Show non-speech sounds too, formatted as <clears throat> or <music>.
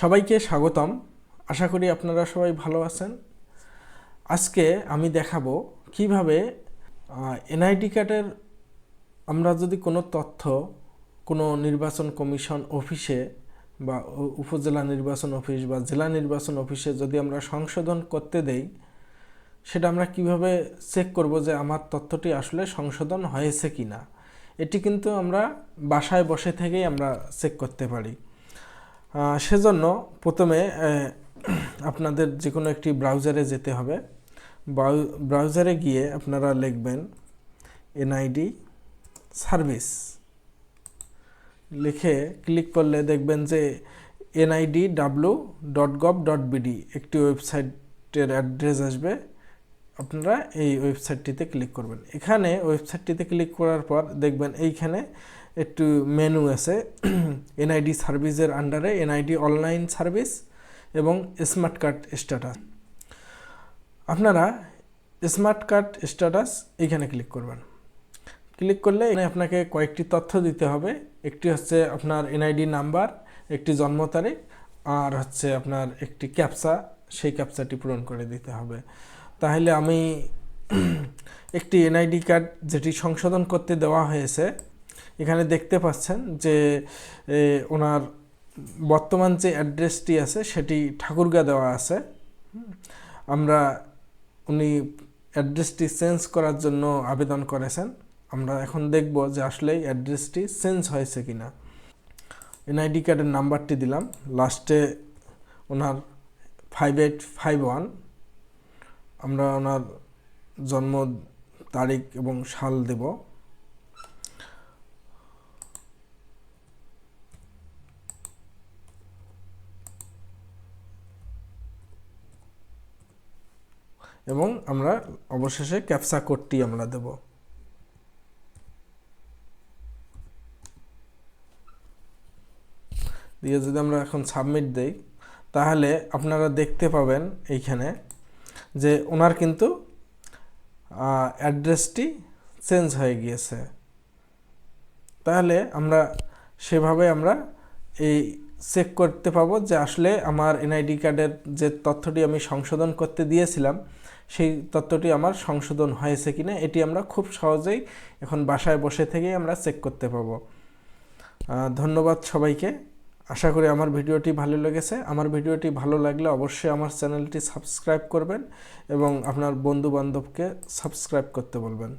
সবাইকে স্বাগতম। আশা করি আপনারা সবাই ভালো আছেন। আজকে আমি দেখাবো কীভাবে এনআইডি কার্ডের আমরা যদি কোনো তথ্য কোনো নির্বাচন কমিশন অফিসে বা উপজেলা নির্বাচন অফিস বা জেলা নির্বাচন অফিসে যদি আমরা সংশোধন করতে দেই, সেটা আমরা কীভাবে চেক করব যে আমার তথ্যটি আসলে সংশোধন হয়েছে কি না এটি কিন্তু আমরা বাসায় বসে থেকেই আমরা চেক করতে পারি। সেজন্য প্রথমে আপনাদের যে কোনো একটি ব্রাউজারে যেতে হবে। ব্রাউ- ব্রাউজারে গিয়ে আপনারা লিখবেন এনআইডি সার্ভিস লিখে ক্লিক করলে দেখবেন যে NID W dot gov dot BD একটি ওয়েবসাইটের অ্যাড্রেস আসবে। আপনারা এই ওয়েবসাইটটিতে ক্লিক করবেন। এখানে ওয়েবসাইটটিতে ক্লিক করার পর দেখবেন এইখানে একটু মেনু আছে। <clears throat> এনআইডি সার্ভিসের আন্ডারে এনআইডি অনলাইন সার্ভিস এবং স্মার্ট কার্ড স্ট্যাটাস। আপনারা স্মার্ট কার্ড স্ট্যাটাস এইখানে ক্লিক করবেন। ক্লিক করলে এখানে আপনাকে কয়েকটি তথ্য দিতে হবে। একটি হচ্ছে আপনার এনআইডি নাম্বার, একটি জন্ম তারিখ, আর হচ্ছে আপনার একটি ক্যাপসা সেই ক্যাপসাটি পূরণ করে দিতে হবে। তাহলে আমি একটি এনআইডি কার্ড যেটি সংশোধন করতে দেওয়া হয়েছে, এখানে দেখতে পাচ্ছেন যে ওনার বর্তমান যে অ্যাড্রেসটি আছে সেটি ঠাকুরগা দেওয়া আছে। আমরা উনি অ্যাড্রেসটি চেঞ্জ করার জন্য আবেদন করেছেন। আমরা এখন দেখব যে আসলে অ্যাড্রেসটি চেঞ্জ হয়েছে কিনা। এনআইডি কার্ডের নাম্বারটি দিলাম। লাস্টে ওনার ফাইভ এইট ফাইভ ওয়ান আমরা ওনার জন্ম তারিখ এবং সাল দেব। এবং আমরা অবশেষে ক্যাপসা কোডটি আমরা দেব। দিয়ে যদি আমরা এখন সাবমিট দেই, তাহলে আপনারা দেখতে পাবেন এইখানে যে ওনার কিন্তু অ্যাড্রেসটি চেঞ্জ হয়ে গিয়েছে। তাহলে আমরা সেভাবে আমরা এই চেক করতে পাবো যে আসলে আমার এনআইডি কার্ডের যে তথ্যটি আমি সংশোধন করতে দিয়েছিলাম, সেই তথ্যটি আমার সংশোধন হয়েছে কিনা, এটি আমরা খুব সহজেই এখন বাসায় বসে থেকেই আমরা চেক করতে পাবো। ধন্যবাদ সবাইকে। আশা করি আমার ভিডিওটি ভালো লেগেছে। আমার ভিডিওটি ভালো লাগলে অবশ্যই আমার চ্যানেলটি সাবস্ক্রাইব করবেন এবং আপনার বন্ধু বান্ধবকে সাবস্ক্রাইব করতে বলবেন।